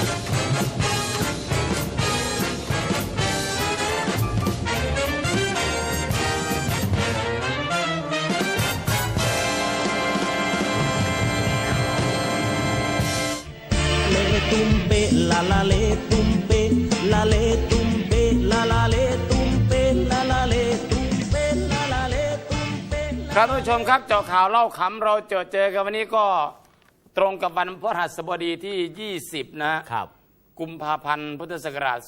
เลตุมเปลาลาเลตุมเปลาเลตุมเปลาลาเลตุมเปลาลาเลตุมเปลาลาเลตุมเปครับท่านผู้ชมครับเจาะข่าวเล่าขำเราเจอเจอกันวันนี้ก็ ตรงกับวันพฤหัสบดีที่ 20 นะครับ กุมภาพันธ์พุทธศักราช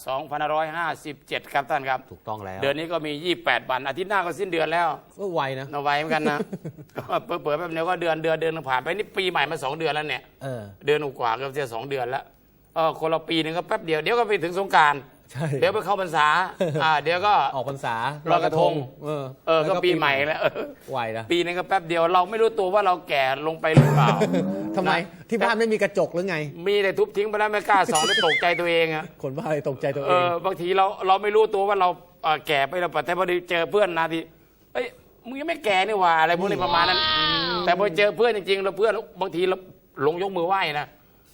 2557 ครับท่านครับ ถูกต้องแล้ว เดือนนี้ก็มี 28 วัน อาทิตย์หน้าก็สิ้นเดือนแล้วก็ไวนะเอาไว้เหมือนกันนะ เปิดเปิดแป๊บเดียวก็เดือนเดือนเดือนผ่านไปนี่ปีใหม่มาสองเดือนแล้วเนี่ย เออ เดือนกว่าๆก็จะสองเดือนแล้วเออคนละปีหนึงก็แป๊บเดียวเดี๋ยวก็ไปถึงสงกราร ใช่ เดี๋ยวไปเข้าพรรษา อ่า เดี๋ยวก็ออกพรรษาลอยกระทง เออเออ ก็ปีใหม่แล้วเออไวนะปีนึงก็แป๊บเดียวเราไม่รู้ตัวว่าเราแก่ลงไปหรือเปล่าทำไมที่บ้านไม่มีกระจกหรือไง มีแต่ทุบทิ้งไปแล้วไม่กล้าส่องแล้วตกใจตัวเองอะคนบ้าอะไรตกใจตัวเอเองอบางทีเราเราไม่รู้ตัวว่าเราเอ่อแก่ไปแล้วแต่พอดีเจอเพื่อนนาทีเอ้ยมึงยังไม่แก่นี่หว่าอะไรพวกนี้ประมาณนั้น แต่พอเจอเพื่อนจริงๆแล้วเพื่อนบางทีเราลงยกมือไหว้นะ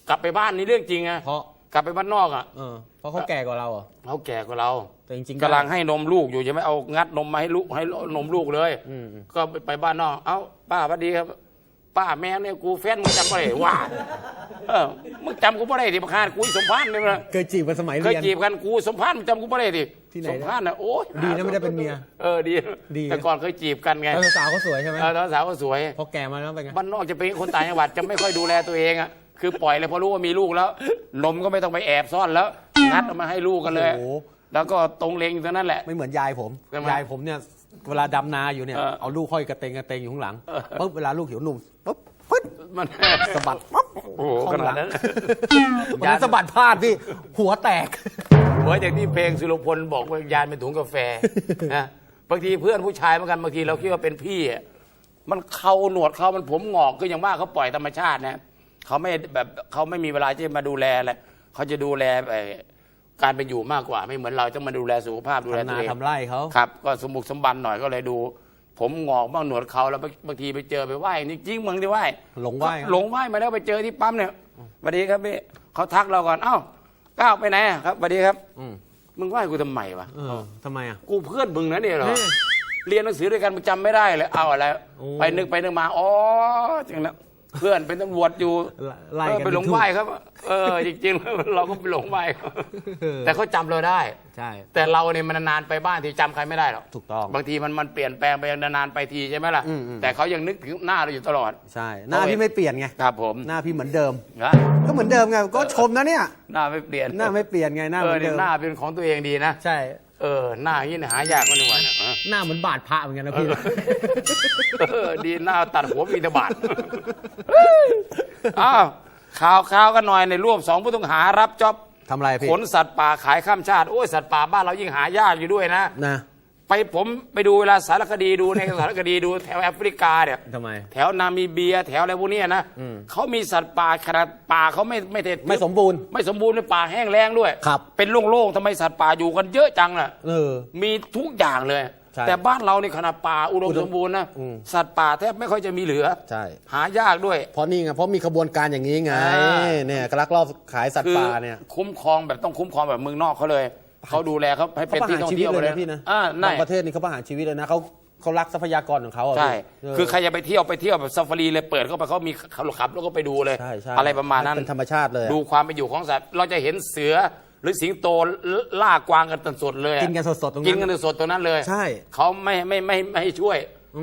กลับไปบ้านนี่เรื่องจริงอะเพราะ กลับไปบ้านนอกอะเออเพราะเขาแก่กว่าเราเหรอเขาแก่กว่าเราแต่จริงๆกำลังให้นมลูกอยู่ใช่ไหมเอางัดนมมาให้ลูกให้นมลูกเลย อืมอืมก็ไปบ้านนอก เอ้าป้าสวัสดีครับ ป้าแม่เนี่ยกูแฟนมึงจำไม่ได้ว่าเออมึงจำกูไม่ได้ดิประคานกูอีสมพานเลยนะเคยจีบกันสมัยเคยเรียน จีบกันกูสมพานมึงจำกูไม่ได้ดิที่ไหนสมพานน่ะโอ้ยดีนะไม่ได้เป็นเมีย เออดีดีแต่ก่อนเคยจีบกันไงแล้วสาวเขาสวยใช่ไหมเออตอนสาวก็สวย พอแก่มาแล้วเป็นไง บ้านนอกจะเป็นคนต่างจังหวัดจะไม่ค่อยดูแลตัวเองอะ คือปล่อยเลยพอรู้ว่ามีลูกแล้ว นมก็ไม่ต้องไปแอบซ่อนแล้ว งัดเอามาให้ลูกกันเลย โอ้โห แล้วก็ตรงเลงอยู่ตรงนั้นแหละ ไม่เหมือนยายผม ทำไมยายผมเนี่ยเวลาดำนาอยู่เนี่ยเออเอาลูกห้อยกระเตงกระเตงอยู่ข้างหลังเออ ปุ๊บเวลาลูกหิวหนุ่มปุ๊บปึ๊ดมัน สะบัดปั๊บโอ้โหขนาดนั้น วันนั้นสะบัดพลาดพี่หัวแตก เหมือนอย่างที่เพลงสุรพลบอกว่ายานเป็นถุงกาแฟ นะบางทีเพื่อนผู้ชายเหมือนกันบางทีเราคิดว่าเป็นพี่อะมันเขาหนวดเขามันผมงอกก็อย่างว่าเขาปล่อยธรรมชาตินะ เขาไม่แบบเขาไม่มีเวลาที่จะมาดูแลอะไรเขาจะดูแลไอ้การเป็นอยู่มากกว่า ไม่เหมือนเราต้องมาดูแลสุขภาพดูแลทำตันาวเอง ทำไร่เขาครับก็สมบุกสมบันหน่อยก็เลยดู ผมงอกบ้างหนวดเขาแล้วบางทีไปเจอไปไหว้นี่จริงมึงที่ไหว้หลงไหว้หลงไหว้มาแล้วไปเจอที่ปั๊มเนี่ยสวัสดีครับพี่เขาทักเราก่อนเอ้าก้าวไปไหนอะครับสวัสดีครับ อืมมึงไหว้กูทำไมวะเออทำไมอะ กูเพื่อนมึงนะเนี่ยเหรอเฮ้ยเรียนหนังสือด้วยกันมึงจำไม่ได้เลยเอาอะไร โอ้ ไปนึกไปนึกมาอ๋อจริงแล้ว เพื่อนเป็นตำรวจอยู่ไล่เออกันไปหลงทุกไหว้ครับ เออจริงๆแล้วเราก็ไปหลงไหว้เขาเออแต่เขาจำเราได้ใช่แต่เราเนี่ยมันนานๆไปบ้านที่จำใครไม่ได้หรอกถูกต้องบางทีมันมันเปลี่ยนแปลงไปนานๆไปทีใช่ไหมล่ะอืมอืมแต่เขายังนึกถึงหน้าเราอยู่ตลอดใช่หน้าพี่ไม่เปลี่ยนไงครับผมหน้าพี่เหมือนเดิมนะก็เหมือนเดิมไงก็ชมนะเนี่ยหน้าไม่เปลี่ยนหน้าไม่เปลี่ยนไงหน้าเอเหมืออนเนี่เดิยมหน้าเป็นของตัวเองดีนะใช่ เออหน้าอย่างนี้เนี่ยหายากกว่าหนึ่งวันอะเออหน้าเหมือนบาดพระเหมือนกันนะพี่เออดีหน้าตัดหัวมีแตะบาดอ้าวข่าวข่าวกันหน่อยในรวบสองผู้ต้องหารับจ็อบทำอะไรพี่ขนสัตว์ป่าขายข้ามชาติโอ้ยสัตว์ป่าบ้านเรายิ่งหายากอยู่ด้วยนะนะ ไปผมไปดูเวลาสารคดีดูในสารคดีดูแถวแอฟริกาเนี่ยทำไม แถวนามิเบียแถวอะไรพวกเนี้ยนะอืมเขามีสัตว์ป่าขนาดป่าเขาไม่ไม่ได้ไม่สมบูรณ์ ไม่สมบูรณ์ในป่าแห้งแล้งด้วยครับ เป็นโล่งๆทำไมสัตว์ป่าอยู่กันเยอะจังล่ะเออมีทุกอย่างเลยใช่แต่บ้านเราในขนาดป่าอุดมอุดมสมบูรณ์นะอืมสัตว์ป่าแทบไม่ค่อยจะมีเหลือใช่หายากด้วย เพราะนี่ไงเพราะมีขบวนการอย่างนี้ไงอ่าเนี่ยกลักลอบขายสัตว์คือป่าเนี่ยคุ้มครองแบบต้องคุ้มครองแบบเมืองนอกเขาเลย เขาดูแลเขาให้เขาเป็นประที่หารท่องชีวิตเที่ยวเลยเลยนะพี่นะอ่าบานั่งประเทศนี่เขาประหารชีวิตเลยนะเขาเขารักทรัพยากรของเขาอะใช่ พี่เคือใครจะไปเที่ยวไปเที่ยวแบบซาฟารีเลยเปิดเข้าไปเขามีขับรถขับแล้วก็ไปดูเลย ใช่ใช่อะไรประมาณนั้นเป็นธรรมชาติเลยอะ ดูความเป็นอยู่ของสัตว์ เราจะเห็นเสือหรือสิงโตล่ากวางกันสดๆเลยอะกินกันสดๆตรงนั้นกินกันสดๆตรงนั้นเลยใช่ เขาไม่ไม่ไม่ไม่ให้ช่วย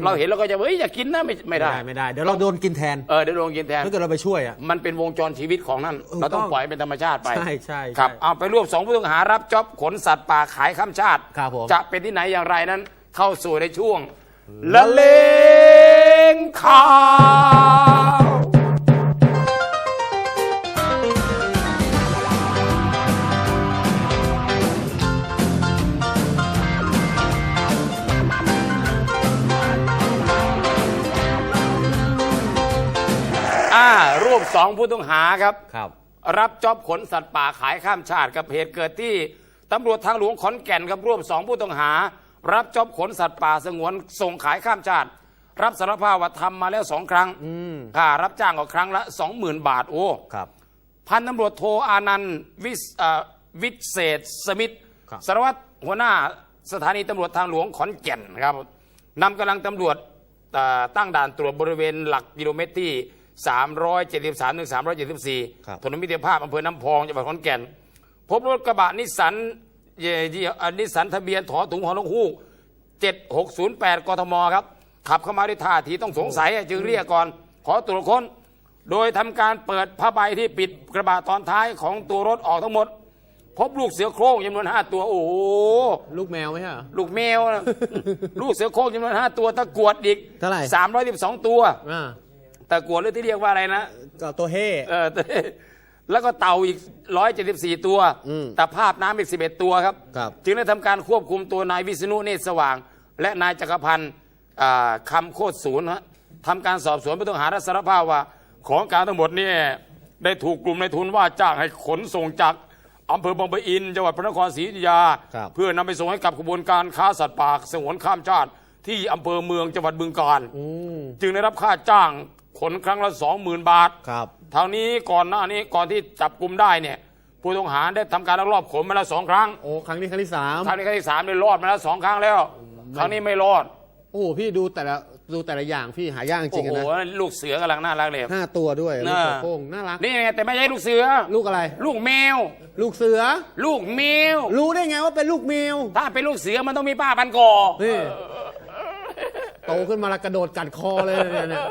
เราเห็นเราก็จะเฮ้ยอย่ากินนะไม่ไม่ไม่ได้ได้ ไม่ได้ เดี๋ยวเราโดนกินแทน เออเดี๋ยวโดนกินแทนถ้าเกิดเราไปช่วยอะ มันเป็นวงจรชีวิตของนั่นถูกต้องเราต้องปล่อยให้เป็นธรรมชาติไป ใช่ใช่ครับใช่เอาไปรวบสองผู้ต้องหารับจ็อบขนสัตว์ป่าขายข้ามชาติครับผมจะเป็นที่ไหนอย่างไรนั้น เข้าสู่ในช่วงละเลงข่าว สองผู้ต้องหาครับ ครับ รับจ็อบขนสัตว์ป่าขายข้ามชาติกับเหตุเกิดที่ตำรวจทางหลวงขอนแก่นครับรวบสองผู้ต้องหา รับจ็อบขนสัตว์ป่าสงวนส่งขายข้ามชาติ รับสารภาพว่าทำมาแล้วสองครั้งค่ารับจ้างก็ครั้งละสองหมื่นบาทโอ้ ครับ พันตำรวจโทอานันต์วิสเอ่อวิเศษสมิทธิ์ครับ สารวัตรหัวหน้าสถานีตำรวจทางหลวงขอนแก่นครับนำกำลังตำรวจเอ่อตั้งด่านตรวจบริเวณหลักกิโลเมตรที่ 373ถึงครับ 374ถนนมิตรภาพอำเภอน้ำพองจังหวัดขอนแก่น พบรถกระบะนิสสันเยเยเอ่อนิสสันทะเบียนถอถุงหอนกฮูก7608กทมครับ ขับเข้ามาด้วยท่าทีต้องสงสัยจึงเรียกก่อน ขอตรวจค้น โดยทำการเปิดผ้าใบที่ปิดกระบะตอนท้ายของตัวรถออกทั้งหมด พบลูกเสือโคร่งจำนวน 5 ตัวโอ้โห ลูกแมวไหมฮะ ลูกแมวนะ ลูกเสือโคร่งจำนวน5ตัวตะกรวดอีกเท่าไหร่312ตัว อ่า ตะกรวดหรือที่เรียกว่าอะไรนะก็ตัวเฮ่เออแล้วก็เต่าอีก 174 ตัวอืมตะภาพน้ำอีก 11 ตัวครับครับ จึงได้ทำการควบคุมตัวนายวิษณุเนตรสว่าง และนายจักรพันธ์อ่าคำโคตรศูนย์ฮะทำการสอบสวนผู้ต้องหารับสารภาพว่า ของกลารทั้งหมดเนี่ยได้ถูกกลุ่มในายทุนว่าจ้างให้ขนส่งจากอำเภอบางปะอินจังหวัดพระนครศรีอยุธยาครับเพื่อนำไปส่งให้กับกระบวนการค้าสัตว์ป่าสงวนข้ามชาติ ที่อำเภอเมืองจังหวัดบึงกาฬอืมจึงได้รับค่าจ้าง ขนครั้งละสองหมื่นบาทครับทางนี้ก่อนหน้านี้ก่อนที่จับกลุ่มได้เนี่ยผู้ต้องหาได้ทำการลักลอบขนมาแล้วสองครั้งโอ้ครั้งนี้ครั้งที่สามครั้งนี้ครั้งที่สามได้รอดมาแล้วสองครั้งแล้ว ครั้งนี้ไม่รอดโอ้โหพี่ดูแต่ละดูแต่ละอย่างพี่หายากจโอ้ริงๆโหนะลูกเสือกำลังน่ารักเลยห้าตัวด้วยลูกน่าเสือโคร่งน่ารักนี่ไงแต่ไม่ใช่ลูกเสือ ลูกอะไร ลูกแมว ลูกเสือ ลูกแมว รู้ได้ไงว่าเป็นลูกแมว ถ้าเป็นลูกเสือมันต้องมีป้าพันก่อนี่โตขึ้นมาแล้วกระโดดกัดคอเลยเนี่ย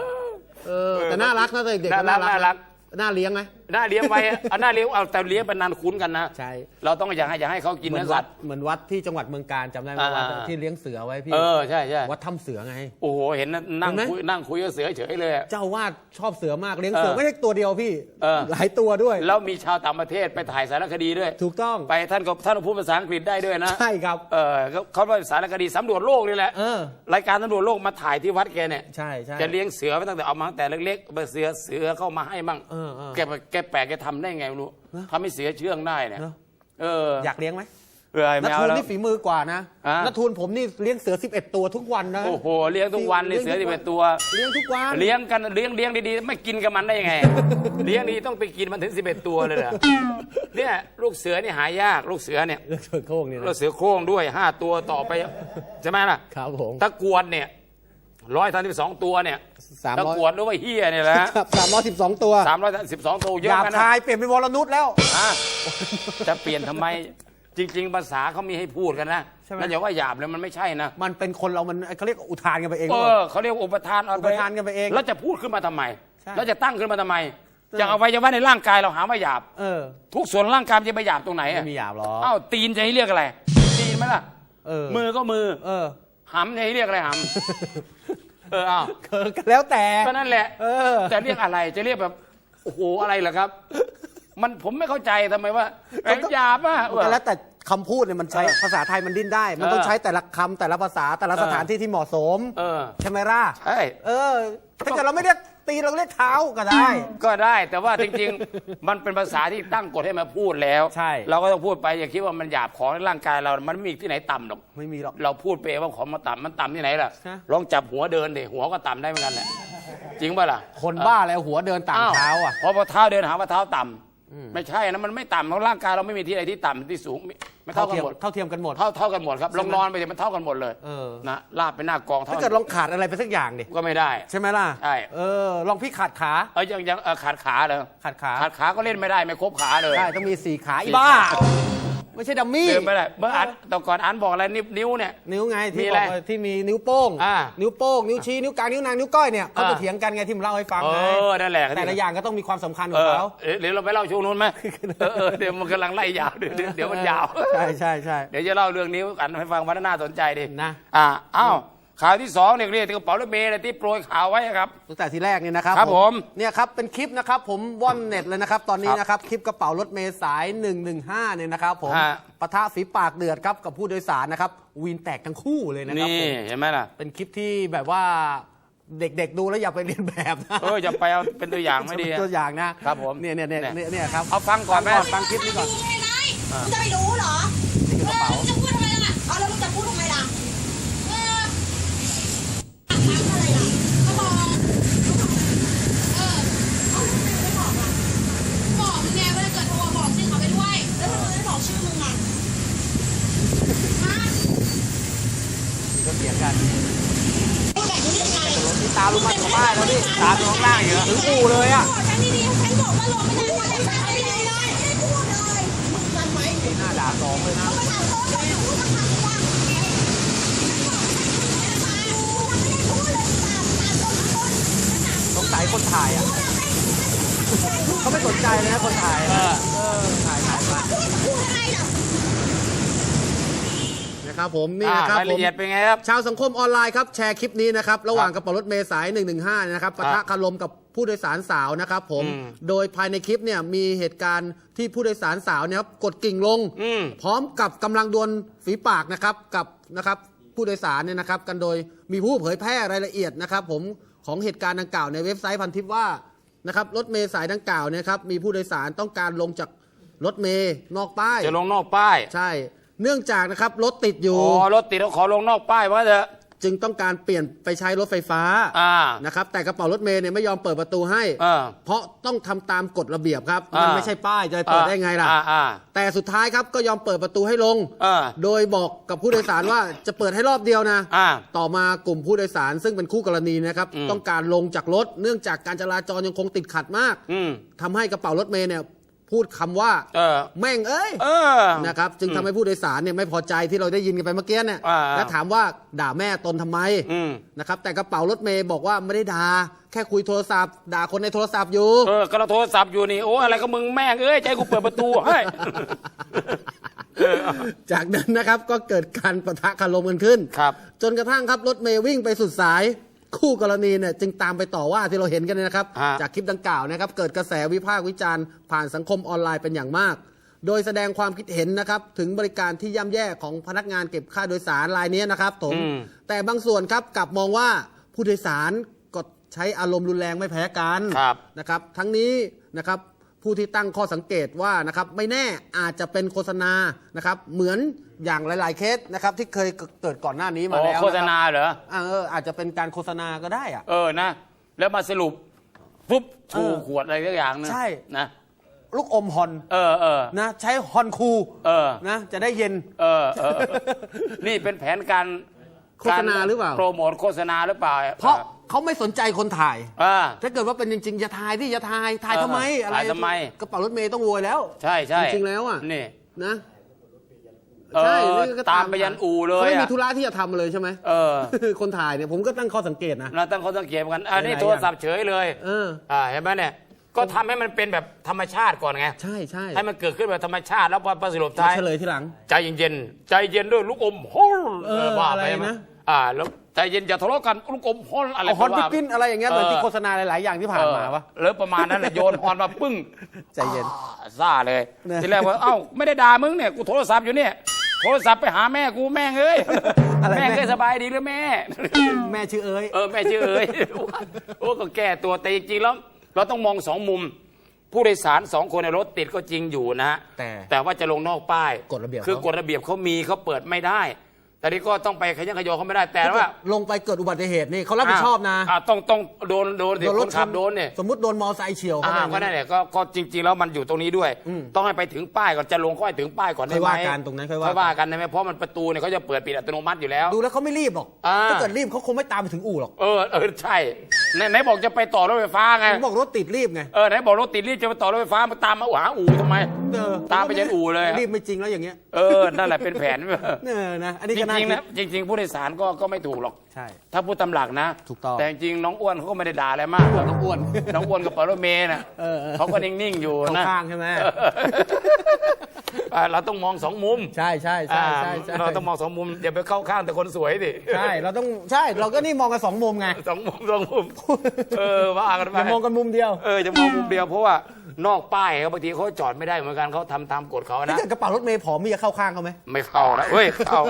เนี่ยเออแต่น่ารักนะแต่เด็กๆก็น่ารักนะน่าเลี้ยงไหมน่าเลี้ยงไว้เอาน่าเลี้ยงเอาแต่เลี้ยงเป็นนานคุ้นกันนะใช่ เราต้องอย่าให้อย่าให้เขากินเหมือเนื้นอวัสัดตว์ เหมือนวัดที่จังหวัดเมืองการจำได้ไหมอ่า วัดอ่าที่เลี้ยงเสือไว้พี่เออใช่ใช่วัดถ้ำเสือไง โอ้โหเห็นนั่งเห็นไหม คุยนั่งคุยกับเสือเฉยเลยอะ เจ้าอาวาดชอบเสือมากเลี้ยงเสือเออไม่ใช่ตัวเดียวพี่ เออ หลายตัวด้วยแล้วมีชาวต่างประเทศไปถ่ายสารคดีด้วย ถูกต้องไปท่านก็ท่านก็พูดภาษาอังกฤษได้ด้วยนะ ใช่ครับ เออเขาเขาว่าสารคดีสำรวจโลกนี่แหละ เออ รายการสำรวจโลกมาถ่ายที่วัดแกเนี่ย ใช่ใช่ แกเลี้ยงเสือมาตั้งแต่เอามาตั้งแต่เล็กๆไปเสือเสือเข้ามาให้มั่งเออเออ แกแกแปลกแกทำได้ไงไม่รู้ทำให้เสือเชื่องได้เนี่ย เนอะ เอออยากเลี้ยงไหมเออนัไม่ทเอาทูนแล้ว นี่ฝีมือกว่านะอะ นัททูนผมนี่เลี้ยงเสือ 11 ตัวทุกวันนะ โอ้โหเลี้ยงทุกวันนี่เสือที่เป็นตัว เลี้ยงทุกวันเลี้ยงกันเลี้ยงเลี้ยงดีๆ ไม่กินกับมันได้ยังไง เลี้ยงดีต้องไปกินมันถึงสิบเอ็ดตัวเลยเหรอเนี่ยลูกเสือนี่หายากลูกเสือเนี่ยเลี้ยงเสือโคร่งนี่ลูนะกเสือโคร่งด้วยห้าตัวต่อไปใช่ไหมล่ะครับผม ตะกรวดเนี่ยร้อยสามสิบสองตัวเนี่ย สามตะร้อยกรวดหรือว่าเฮียเนี่ยแหละครับสามร้อยสิบสองตัวสามร้อยสิบสองตัวเยหอะยาบกันนะคายเปลี่ยนเป็นวรนุชแล้ว อะจะเปลี่ยนทำไมจริง ๆ ภาษาเขามีให้พูดกันนะใช่ไหม แล้วอย่าว่าหยาบเลยมันไม่ใช่นะมันเป็นคนเรามันเขาเรียกอุทานกันไปเอง เอหรือเปอล่าเขาเรียกว่าอุปทานเอุปทานกันไปเองแล้วจะพูดขึ้นมาทำไม ใช่แล้วจะตั้งขึ้นมาทำไมอย่างอวัยวะในร่างกายเราหาว่าหยาบ เออ ทุกส่วนร่างกายมันจะไปหยาบตรงไหนไม่อะมีหยาบหรอกอ้าวตีนจะให้เรียกอะไรตีนไหมล่ะเออมือก็มือเออ หำจะให้เรียกอะไรหำ เอออ้าวเออก็แล้วแต่ ก็นั่นแหละเออจะเรียกอะไรจะเรียกแบบโอ้โหอะไรเหรอครับ มันผมไม่เข้าใจทำไมว่าไอ้หยาบอะก็แล้วแต่ คำพูดเนี่ยมันใช้เออภาษาไทยมันดิ้นได้ มันเออต้องใช้แต่ละคำแต่ละภาษาแต่ละเออสถานที่ที่เหมาะสมเออ ใช่ไหมล่ะใช่ เออถ้าเกิดเราไม่เรียกตีนเราเรียกเท้าก็ได้ ก็ได้แต่ว่าจริงๆ มันเป็นภาษาที่ตั้งกฎให้มาพูดแล้ว ใช่ เราก็ต้องพูดไปอย่าคิดว่ามันหยาบของในร่างกายเรา มันไม่มีที่ไหนต่ำหรอก ไม่มีหรอก เราพูดไปว่าของมันต่ำมันต่ำที่ไหนล่ะ ฮะ ลองจับหัวเดินดิหัวก็ต่ำได้เหมือนกันแหละจริงป่ะล่ะคนบ้าแล้วหัวเดินต่างเท้าอะ พอพอเท้าเดินหาว่าเท้าต่ำ ไม่ใช่นะมันไม่ต่ำเพราะร่างกายเราไม่มีที่ไหนที่ต่ำที่สูงไม่ไม่เท่าเท่ากันเทียมหมดเท่าเทียมกันหมดเท่าเท่ากันหมดครับลองนอนไปเดี๋ยวมันเท่ากันหมดเลยเออนะลาบไปหน้ากองเท่าถ้าเกิดลองขาดอะไรไปสักอย่างดิก็ไม่ได้ ใช่ไหมล่ะใช่เออลองพี่ขาดขาเออยังยังเออขาดขาเลยขาดขาขาดขาก็เล่นไม่ได้ไม่ครบขาเลยใช่ต้องมีสี่ขาสี่อีบ้าขา ไม่ใช่ดัมมี่เดินไม่ได้เมื่ออ่านแต่ก่อนอ่านบอกอะไรนิ้วนิ้วเนี่ย นิ้วไงมีที่อะไรบอกว่าที่มีนิ้วโป้ง อ่านิ้วโป้ง นิ้วชี้นิ้วกลางนิ้วนางนิ้วก้อยเนี่ยเขาจะอ่าเถียงกันไงที่ผมเล่าให้ฟังเอไงอนั่นแหละแต่ละอย่างก็ต้องมีความสำคัญขเอองอเขาเอ๊ะเดี๋ยวเราไปเล่าช่วงนู้นไหมเออเออเดี๋ยวมันกำลังไล่ยาวเดี๋ยวเดี๋ยวเดี๋ยวมันยาว ใช่ใช่ใช่ เดี๋ยวจะเล่าเรื่องนิ้วกันให้ฟังวันน่าสนใจดินะ อ่าอ้าว ข่าวที่สองเนี่ยเรียกกระเป๋ารถเมล์เนี่ยที่โปรยข่าวไว้ครับ ตั้งแต่ทีแรกเนี่ยนะครับครับผมเนี่ยครับเป็นคลิปนะครับผมว่อนเน็ตเลยนะครับ ตอนนี้ครับนะครับคลิปกระเป๋ารถเมย์สาย 115เนี่ยนะครับผมฮะ ปะทะฝีปากเดือดครับกับผู้โดยสารนะครับวีนแตกทั้งคู่เลยนะครับนี่ผมเห็นไหมล่ะเป็นคลิปที่แบบว่าเด็กๆดูแล้วอย่าไปเรียนแบบนะเอออย่าไปเอาเป็นตัวอย่างไม่ดีเป็นอะตัวอย่างนะครับผมเนี่ยเนี่ยเนี่ยเนี่ยเนี่ยเนี่ยครับเอาฟังก่อนไหม ฟังคลิปนี้ก่อนรู้ไงไงมึงจะไม่รู้เหรอ นี่คือกระเป๋า ออมึงจะพูดทำไมล่ะเอาแล้วมึงจะพูดทำไมล่ะเออถามอะไรล่ะก็บอกเออเอาทำไมไม่บอกล่ะบอกมึงไง ป้ายแล้วนี่ตามอยู่ข้างล่างอยู่ ถึงอู่เลยอะ ฉันดีๆฉันบอกว่าลงไม่ได้ฉันไม่ได้เลยไม่ได้พูดเลยมึงกันไหม หน้าด่าสองเลยนะ ไปถามโค้ชเลยพูดกับเขาว่าไม่ได้พูดเลยตามตามคนคน สงสัยคนถ่ายอะเขาไม่สนใจเลยนะคนถ่าย เออ เออถ่ายถ่ายมา พูดพูดอะไรล่ะ นะครับผมนี่อ่านะครับรายผละมเอียดเป็นไงครับ ชาวสังคมออนไลน์ครับแชร์คลิปนี้นะครับระหว่างกระเป๋ารถเมย์สาย 115นะครับปะครัทะบคารมกับผู้โดยสารสาวนะครับผมอืมโดยภายในคลิปเนี่ยมีเหตุการณ์ที่ผู้โดยสารสาวเนี่ยครับกดกิ่งลง อืม พร้อมกับกำลังดวลฝีปากนะครับกับนะครับผู้โดยสารเนี่ยนะครับกันโดยมีผู้เผยแพร่รายละเอียดนะครับผมของเหตุการณ์ดังกล่าวในเว็บไซต์พันทิปว่านะครับรถเมย์สายดังกล่าวเนี่ยครับมีผู้โดยสารต้องการลงจากรถเมย์นอกป้าย จะลงนอกป้าย ใช่ เนื่องจากนะครับรถติดอยู่ อ๋อรถติดแล้วขอลงนอกป้ายว่าเถอะจึงต้องการเปลี่ยนไปใช้รถไฟฟ้าอ่า นะครับแต่กระเป๋ารถเมย์เนี่ยไม่ยอมเปิดประตูให้ เออเพราะต้องทำตามกฎระเบียบครับ อ่ามั มันไม่ใช่ป้ายจะไปเปิดได้ไงล่ะ อ่าอ่า แต่สุดท้ายครับก็ยอมเปิดประตูให้ลงเออโดยบอกกับผู้โดยสารว่าจะเปิดให้รอบเดียวนะ อ่าต่อมากลุ่มผู้โดยสารซึ่งเป็นคู่กรณีนะครับ อืม ต้องการลงจากรถ เนื่องจากการจราจรยังคงติดขัดมากอืม ทำให้กระเป๋ารถเมย์เนี่ย พูดคำว่าเออ แม่งเอ้ยเออ นะครับจึงทำให้ผู้โดยสารเนี่ยไม่พอใจที่เราได้ยินกันไปเมื่อกี้เนี่ยอ่า และถามว่าด่าแม่ตนทำไมอืมนะครับแต่กระเป๋ารถเมย์บอกว่าไม่ได้ด่าแค่คุยโทรศัพท์ ด่าคนในโทรศัพท์อยู่ เออกระโทรศัพท์อยู่นี่โอ้อะไรก็มึงแม่งเอ้ยใจกูเปิดประตูให้เออจากนั้นนะครับก็เกิดการประทะคารมกันขึ้น ครับ จนกระทั่งครับรถเมย์วิ่งไปสุดสาย คู่กรณีเนี่ยจึงตามไปต่อว่าที่เราเห็นกันเนยนะครับ ฮะ จากคลิปดังกล่าวนะครับ เกิดกระแสวิพากษ์วิจารณ์ผ่านสังคมออนไลน์เป็นอย่างมาก โดยแสดงความคิดเห็นนะครับ ถึงบริการที่ย่ำแย่ของพนักงานเก็บค่าโดยสารรายนี้นะครับผมอืมแต่บางส่วนครับกลับมองว่าผู้โดยสารก็ใช้อารมณ์รุนแรงไม่แพ้กัน ครับ นะครับทั้งนี้นะครับ ผู้ที่ตั้งข้อสังเกตว่านะครับไม่แน่อาจจะเป็นโฆษณานะครับเหมือนอย่างหลาย ๆ เคสนะครับที่เคยเกิดก่อนหน้านี้มาอ๋อแล้วโฆษณานะครับเหรออ่าเอออาจจะเป็นการโฆษณาก็ได้อะ เออนะ แล้วมาสรุปปุ๊บชูเออขวดอะไรสักอย่างนึงใช่ นะลูกอมฮอนเออเออนะใช้ฮอนคูเออนะจะได้เย็น เออเออนี่เป็นแผนการโฆษณาหรือเปล่า โปรโมทโฆษณาหรือเปล่าเพราะ เขาไม่สนใจคนถ่าย อ่า ถ้าเกิดว่าเป็นจริงๆจะถ่ายที่จะถ่ายถ่ายเออทำไมอะไรถ่ายทำไม กระเป๋ารถเมย์ต้องโวยแล้ว ใช่ใช่จริงๆแล้วอะนี่ นะเออใช่นี่ก็ตามไปยันอู่เลยเขาไม่มีอะ ธุระที่จะทำเลยใช่ไหม เออ คนถ่ายเนี่ยผมก็ตั้งข้อสังเกตนะ เราตั้งข้อสังเกตเหมือนกันอันนี้หลายๆโทรศัพท์เฉยเลยเออ อ่าเห็นไหมเนี่ย ก็ทำให้มันเป็นแบบธรรมชาติก่อนไง ใช่ใช่ให้มันเกิดขึ้นแบบธรรมชาติแล้วพอประสรุปมาท้าย เฉลยทีหลัง ใจเย็นๆใจเย็นด้วยลูกอมฮอลเออว่าอะไรไปนะ อ่า แล้ว ใจเย็นอย่าทะเลาะกันลูกอมฮอลอะไรเอาฮอนก็บิว่าปิ้นอะไรอย่างเงี้ยเหมือนที่โฆษณาหลาย ๆ อย่างที่ผ่านมาเออวะหรือประมาณนั้นแหละโยนฮอนมาปึ้งใจเย็นอ่าซ่าเลยเนี่ยทีแรกว่าเอ้าไม่ได้ด่ามึงเนี่ยกูโทรศัพท์อยู่เนี่ยโทรศัพท์ไปหาแม่กูแม่งเอ้ยอะไรแม่แม่เคยสบายดีหรือแม่ แม่ชื่อเอ้ย เออแม่ชื่อเอ๋ยโอ้ก็แก้ตัวแต่จริงๆแล้วเราต้องมองสองมุม ผู้โดยสารสองคนในรถติดก็จริงอยู่นะฮะแต่แต่ว่าจะลงนอกป้ายกฎระเบียบคือเขากฎระเบียบเขามีเขาเปิดไม่ได้ แต่นี่ก็ต้องไปขยันขยอเขาไม่ได้แต่ว่าลงไปเกิดอุบัติเหตุนี่เขารับผิดชอบนะอ่าต้องต้องโดนโดนสิโดนครนถชขันบโดนเนี่ย สมมติโดนมอไซค์เฉียวเข้าอ่าไปก็นั่นแหละก็ก็จริง ๆ แล้วมันอยู่ตรงนี้ด้วย ต้องให้ไปถึงป้ายก่อนจะลงก็ให้ถึงป้ายก่อนได้ค่อยไหมว่ากันตรงนั้นค่อยว่ากันค่อยว่ากันได้ไหมเพราะมันประตูเนี่ยเขาจะเปิดปิดอัตโนมัติอยู่แล้ว ดูแล้วเขาไม่รีบหรอกอ่า ถ้าเกิดรีบเขาคงไม่ตามไปถึงอู่หรอกเออเออใช่ไหนไหนบอกจะไปต่อรถไฟฟ้าไงผมบอกรถติดรีบไงเออไหนบอกรถติดรีบจะไปต่อรถไฟฟ้ามาตามมาหาอู่ทำไม เออตามไปยันอู่เลย รีบไม่จริงแล้วอย่างเงี้ยเออนั่นแหละเป็นแผนเออนะอันนี้จก็น่าริงๆคินะดจริง ๆ ผู้โดยสารก็ก็ไม่ถูกหรอก ใช่ ถ้าพูดตำหลักนะถูกต้อง แต่จริงๆน้องอ้วนเขาก็ไม่ได้ด่าอะไรมากน้องอ้วน น้องอ้วนกับปารถเมย์น่ะเออเออ เขาก็นิ่งๆอยู่นะข้างๆใช่ไหมเอออ่าเราต้องมองสองมุมใช่ใช่ใช่ใช่อ่าใช่เราต้องมองสองมุมอย่าไปเข้าข้างแต่คนสวยดิใช่ เราต้องใช่เราก็นี่มองกันสองมุมไงสองมุมสองมุม เออว่ากันไปอย่ามองกันมุมเดียว เออจะมองมุมเดียวเพราะว่านอกป้ายเขาบางทีเขาจอดไม่ได้เหมือนกันเขาทำตามกฎเขาถ้านะ เกิดกระเป๋ารถเมย์ผอมมีจะเข้าข้างเขาไหม ไม่เข้านะเฮ้ยเข้า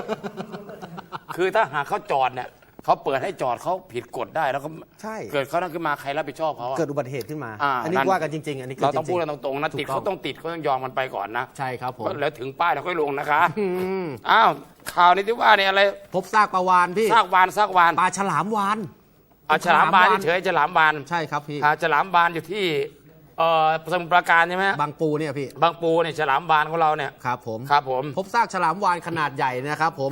คือถ้าหากเขาจอดเนี่ยเขาเปิดให้จอดเขาผิดกฎได้แล้วเขาใช่ เกิดเขานั่นขึ้นมาใครรับผิดชอบเขาอะเกิดอุบัติเหตุขึ้นมา อ่าอันนี้นั่นว่ากันจริง ๆ อันนี้คืเราจริงๆต้องพูดกันตรงๆนะติดถูกต้องเขาต้องติดเขาต้องยอมมันไปก่อนนะใช่ครับผมแล้วถึงป้ายเราค่อยลงนะคะอ้าวข่าวนี้ที่ว่าเนี่ยอะไรพบซากปลาวานพี่ซากวานซากวานปลาฉลามวานเอาฉลามบานเฉยๆฉลามบานใช่ครับพี่อ่าฉลามบานอยู่ที่ เอ่อสมุทรปราการใช่ไหมฮะบางปูเนี่ยพี่บางปูเนี่ยฉลามบานของเราเนี่ย ครับผมครับผม พบซากฉลามวานขนาดใหญ่นะครับ ผม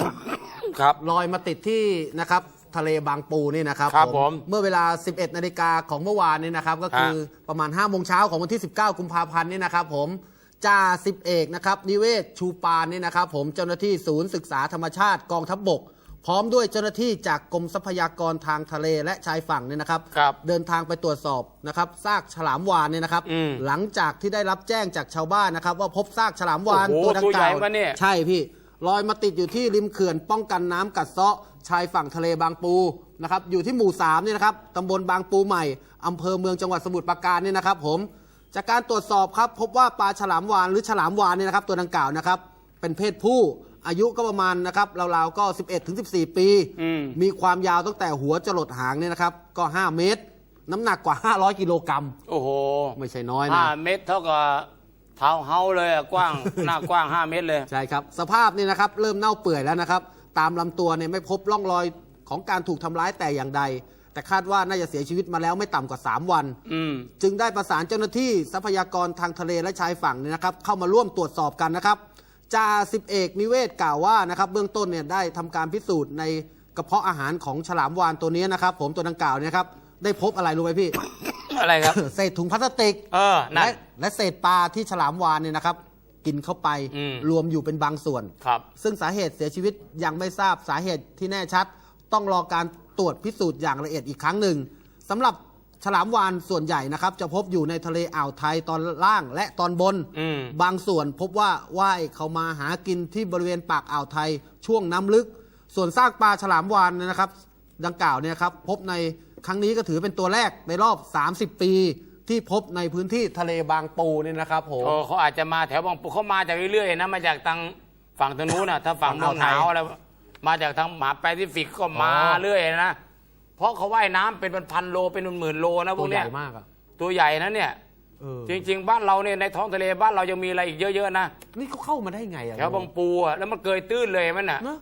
ครับ ลอยมาติดที่นะครับทะเลบางปูนี่นะครับครับผมเมื่อเวลา 11 นาฬิกาของเมื่อวานนี้นะครับ ก็คือประมาณ 5 โมงเช้าของวันที่ 19 กุมภาพันธ์นี่นะครับผมจ่าสิบเอกนะครับนิเวศชูปานนี่นะครับ ผมเจ้าหน้าที่ศูนย์ศึกษาธรรมชาติกองทัพบบก พร้อมด้วยเจ้าหน้าที่จากกรมทรัพยากรทางทะเลและชายฝั่งเนี่ยนะครับ ครับเดินทางไปตรวจสอบนะครับซากฉลามวาฬเนี่ยนะครับ อืมหลังจากที่ได้รับแจ้งจากชาวบ้านนะครับ ว่าพบซากฉลามวาฬโอ้โหตัวดังกล่าวตัวใหญ่ปะเนี่ย ใช่พี่ลอยมาติดอยู่ที่ริมเขื่อนป้องกันน้ำกัดเซาะชายฝั่งทะเลบางปูนะครับ อยู่ที่หมู่3เนี่ยนะครับตำบลบางปูใหม่อำเภอเมืองจังหวัดสมุทรปราการเนี่ยนะครับ ผม จากการตรวจสอบครับ พบว่าปลาฉลามวาฬหรือฉลามวาฬเนี่ยนะครับ ตัวดังกล่าวนะครับ เป็นเพศผู้ อายุก็ประมาณนะครับราวๆก็ 11ถึง14 ปีอืมมีความยาวตั้งแต่หัวจรดหางเนี่ยนะครับ ก็ 5 เมตร น้ำหนักกว่า 500 กิโลกรัมโอ้โห ไม่ใช่น้อยห้านะเมตรเท่ากับเท้าเฮาเลยอะกว้างหน้ากว้างห้าเมตรเลย ใช่ครับ สภาพนี่นะครับ เริ่มเน่าเปื่อยแล้วนะครับ ตามลำตัวเนี่ยไม่พบร่องรอยของการถูกทำร้ายแต่อย่างใด แต่คาดว่าน่าจะเสียชีวิตมาแล้วไม่ต่ำกว่า 3 วันอืมจึงได้ประสานเจ้าหน้าที่ทรัพยากรทางทะเลและชายฝั่งเนี่ยนะครับ เข้ามาร่วมตรวจสอบกันนะครับ จ่าสิบเอกนิเวศกล่าวว่านะครับเบื้องต้นเนี่ยได้ทำการพิสูจน์ในกระเพาะอาหารของฉลามวาฬตัวนี้นะครับ ผมตัวดังกล่าวเนี่ยครับได้พบอะไรรู้ไหมพี่ อะไรครับ เศษถุงพลาสติกเออนั่นและและเศษปลาที่ฉลามวาฬเนี่ยนะครับ กินเข้าไปอืมรวมอยู่เป็นบางส่วนครับ ซึ่งสาเหตุเสียชีวิตยังไม่ทราบสาเหตุที่แน่ชัด ต้องรอการตรวจพิสูจน์อย่างละเอียดอีกครั้งหนึ่งสำหรับ ฉลามวาฬส่วนใหญ่นะครับ จะพบอยู่ในทะเลอ่าวไทยตอนล่างและตอนบน อืม บางส่วนพบว่าว่ายเข้ามาหากินที่บริเวณปากอ่าวไทยช่วงน้ำลึก ส่วนซากปลาฉลามวาฬนะครับ ดังกล่าวเนี่ยครับพบในครั้งนี้ก็ถือเป็นตัวแรกในรอบ 30 ปี ที่พบในพื้นที่ทะเลบางปูเนี่ยนะครับผม โอ้เขาอาจจะมาแถวบางปูเขามาจากเรื่อยๆนะมาจากทางฝั่งทางนู้นนะถ้าฝั่งฝั่เมืงองอ่าวไทยหนาวอะไรมาจากทางมหาแปซิฟิกก็มาอ๋อเรื่อยนะ เพราะเขาว่ายน้ำเป็นพันๆโลเป็นหมื่นๆโลนะพตัววกใหเนี้ญ่ยมากอะตัวใหญ่นะเนี่ย เออจริง ๆ บ้านเราเนี่ยในท้องทะเลบ้านเรายังมีอะไรอีกเยอะๆนะนี่เขาเข้ามาได้ไงอะแถวบางปูอะแล้วมันเกยตื้นเลยมันน่ะ เนอะ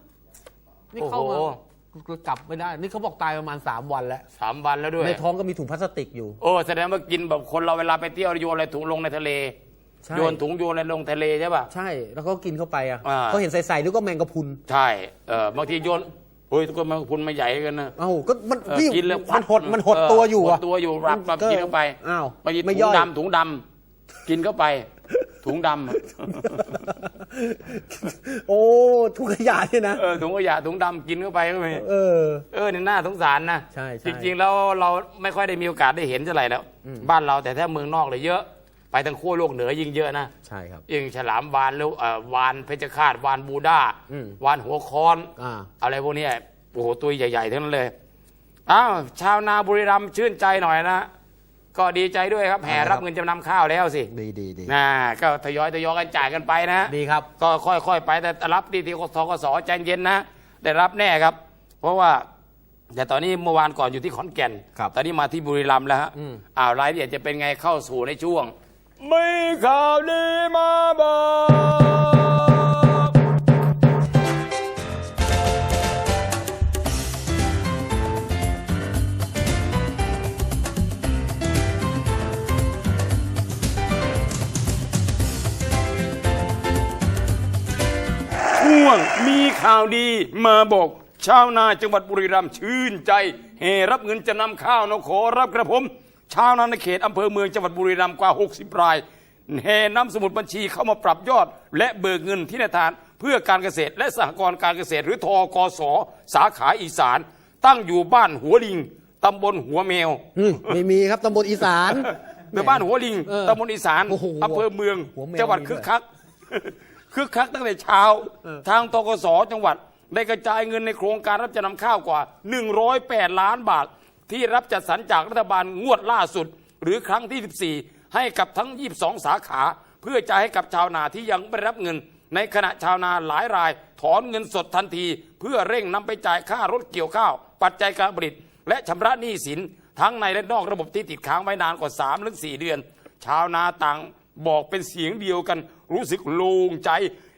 นี่เข้ามาโอ้โหกลับไม่ได้ นี่เขาบอกตายประมาณ 3 วันแล้ว สามวันแล้วด้วยในท้องก็มีถุงพลาสติกอยู่ โอ้แสดงว่ากินแบบคนเราเวลาไปเที่ยวโยนอะไรถุงลงในทะเลใช่ โยนถุงโยนอะไรลงทะเลใช่ป่ะ ใช่ แล้วก็กินเข้าไปอะอ่า เขาเห็นใส่ๆนึกว่าแมงกะพรุน ใช่เออบางทีโยน เฮ้ยทุกคนมันพุนมาใหญ่กันนะ เอ้าก็มันเออพี่กินแล้วมันหดมันหดตัวอยู่หอะดตัวอยู่รับรับกินเข้าไปอ้าวบางทีไม่ถุย่งอยดำถุงดำกินเข้าไป ถุงดำอะ โอ้ทุกขยะเนี่ยนะ เออถุงขยะถุงดำกินเข้าไปก็ไม่เออ เออนี่น่าสงสารนะใช่ใช่จริงๆแล้วเราไม่ค่อยได้มีโอกาสได้เห็นเท่าไหร่แล้ว บ้านเราแต่ถ้าเมืองนอกเลยเยอะ ไปทางขั้วโลกเหนือยิ่งเยอะนะใช่ครับ ยิ่งฉลามวานแล้วเอ่อวานเพชรฆาตวานบูด้าอืมวานหัวคอนอ่า อะไรพวกเนี้ยโอ้โหตัวใหญ่ๆทั้งนั้นเลยอ้าวชาวนาบุรีรัมย์ชื่นใจหน่อยนะก็ดีใจด้วยครับแห่รับเงินจำนำข้าวแล้วสิดีดีดีนะก็ทยอยทยอยกันจ่ายกันไปนะ ดีครับ ก็ค่อยๆไปแต่รับดีที่ทกสใจเย็นนะ ได้รับแน่ครับ เพราะว่า แต่ตอนนี้เมื่อวานก่อนอยู่ที่ขอนแก่น ครับตอนนี้มาที่บุรีรัมย์แล้วฮะอืม อ้าวรายละเอียดจะเป็นไงเข้าสู่ในช่วง มีข่าวดีมาบอกช่วงมีข่าวดีมาบอก ชาวนาจังหวัดบุรีรัมย์ชื่นใจเฮรับเงินจะนำข้าวนขอรับกระผม ชาวนาในเขตอำเภอเมืองจังหวัดบุรีรัมย์กว่า 60 รายแห่นำสมุดบัญชีเข้ามาปรับยอด และเบิกเงินที่ธนาคารเพื่อการเกษตร และสหกรณ์การเกษตร หรือทกสสาขาอีสาน ตั้งอยู่บ้านหัวลิงตำบลหัวแมวอืมไม่มีครับตำบลอีสาน ในบ้านหัวลิงเออตำบลอีสานโอ้โหอำเภอเมือง หัวแมวจังหวัดมีด้วยคึกคัก คึกคักตั้งแต่เช้าทางตกสจังหวัด ได้กระจายเงินในโครงการรับจำนำข้าวกว่า 108 ล้านบาท ที่รับจัดสรรจากรัฐบาลงวดล่าสุด หรือครั้งที่ 14 ให้กับทั้ง 22 สาขา เพื่อจ่ายให้กับชาวนาที่ยังไม่รับเงิน ในขณะชาวนาหลายราย ถอนเงินสดทันที เพื่อเร่งนำไปจ่ายค่ารถเกี่ยวข้าว ปัจจัยการผลิต และชำระหนี้สิน ทั้งในและนอกระบบที่ติดค้างไว้นานกว่า3หรือ4เดือน ชาวนาต่างบอกเป็นเสียงเดียวกัน รู้สึกโล่งใจ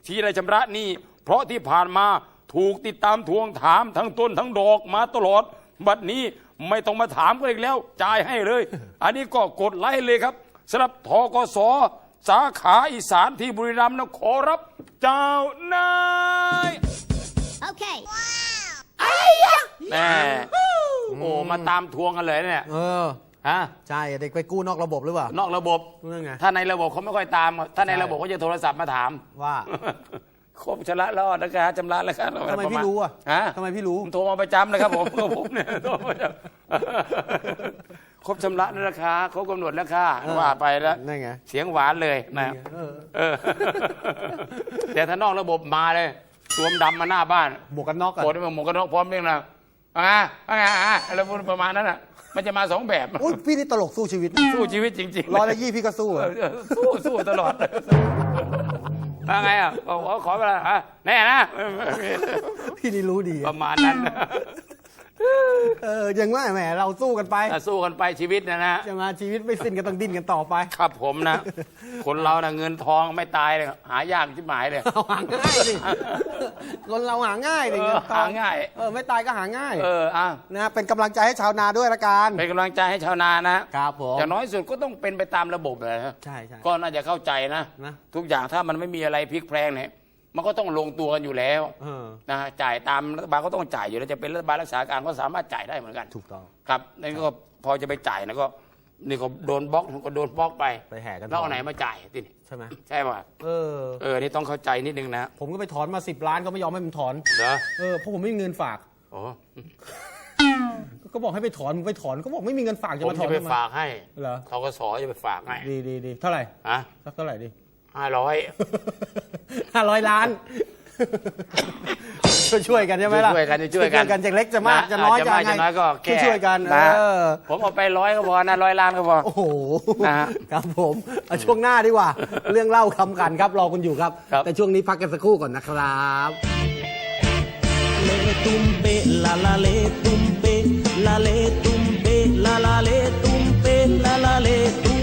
ที่ได้ชำระหนี้เพราะที่ผ่านมาถูกติดตามทวงถามทั้งต้นทั้งดอกมาตลอด บัดนี้ ไม่ต้องมาถามกันอีกแล้ว จ่ายให้เลย อันนี้ก็กดไลค์เลยครับสำหรับทกสสาขาอีสานที่บุรีรัมย์นะขอรับเจ้านาย Okay. แหมแม่โอ้มาตามทวงกันเลยเนี่ยเออฮะใช่เด็กไปกู้นอกระบบหรือเปล่านอกระบบนั่นไงถ้าในระบบเขาไม่ค่อยตาม ถ้าในใช่ระบบก็จะโทรศัพท์มาถามว่า ครบชำระรอดนะคะชำระแล้วครับทำไมพี่รู้อะฮะทำไมพี่รู้โทรมาประจำนะครับผมก็ผมเนี่ยโทรมาประจำครบชำระแล้วนะคะครบกำหนดแล้วค่ะว่าไปแล้วนั่นไงเสียงหวานเลยนะเออแต่ถ้านอกระบบมาเลยสวมดำมาหน้าบ้านหมวกกันน็อกอะโกรธมาหมวกกันน็อกพร้อมเรื่องนะอ่าว่าอ่าอะไรประมาณนั้นอะมันจะมาสองแบบอุ้ยพี่นี่ตลกสู้ชีวิต สู้ชีวิตจริงๆร้อยละยี่พี่ก็สู้สู้สู้ตลอด ว่าไงอะบอกว่าขอเวลาอะแน่นะพี่นี่รู้ดี ประมาณนั้น เออยังว่าแหมเราสู้กันไปถ้าสู้กันไปชีวิตนะนะจะมาชีวิตไม่สิ้นก็ต้องดิ้นกันต่อไปครับผมนะ คนเรานะเงินทองไม่ตายเลยหายากชิบหายเลย เอาหาง่ายสิคนเราหาง่ายดิเออเงินทองหาง่าย เออไม่ตายก็หาง่ายเอออะนะเป็นกำลังใจให้ชาวนาด้วยละกันเป็นกำลังใจให้ชาวนานะครับผมอย่างน้อยสุดก็ต้องเป็นไปตามระบบเลยนะใช่ใช่ก็น่าจะเข้าใจนะนะ ทุกอย่างถ้ามันไม่มีอะไรพลิกแพลงเนี่ย มันก็ต้องลงตัวกันอยู่แล้วเออ นะจ่ายตามรัฐบาลก็ต้องจ่ายอยู่แล้วจะเป็นรัฐบาลรักษาการก็สามารถจ่ายได้เหมือนกันถูกต้อง ครับนั่นก็พอจะไปจ่ายนะก็นี่ก็โดนบล็อกก็โดนบล็อกไปไปแห่กันแล้วเอาไหนมาจ่ายติใช่ไหมใช่ป่ะเออ เออนี่ต้องเข้าใจนิดนึงนะผมก็ไปถอนมาสิบล้านก็ไม่ยอมให้ผมถอน เหรอเออเพราะผมไม่มีเงินฝาก โอ้ก็บอกให้ไปถอนผมไปถอนก็บอกไม่มีเงินฝากจะผมมาถอจะนไปทำไม ฝากให้เหรอ ทกสจะไปฝากให้ดีดีดีเท่าไหร่ฮะสักเท่าไหร่ดี ห้าร้อยห้าร้อยล้าน ช่วยกันใช่ไหมล่ะช่วยกันช่วยกันจากเล็กจะมากจะน้อยจะไงก็แค่ช่วยกันนะผมเอาไปร้อยก็พอนะร้อยล้านก็พอโอ้โหนะครับผมช่วงหน้าดีกว่า เรื่องเล่าคำกันครับรอคุณอยู่ครับ แต่ช่วงนี้พักกันสักครู่ก่อนนะครับเลตุมเปลาลาเลตุมเปลาเลตุมเปลาลาเลตุมเปลาลาเลตุ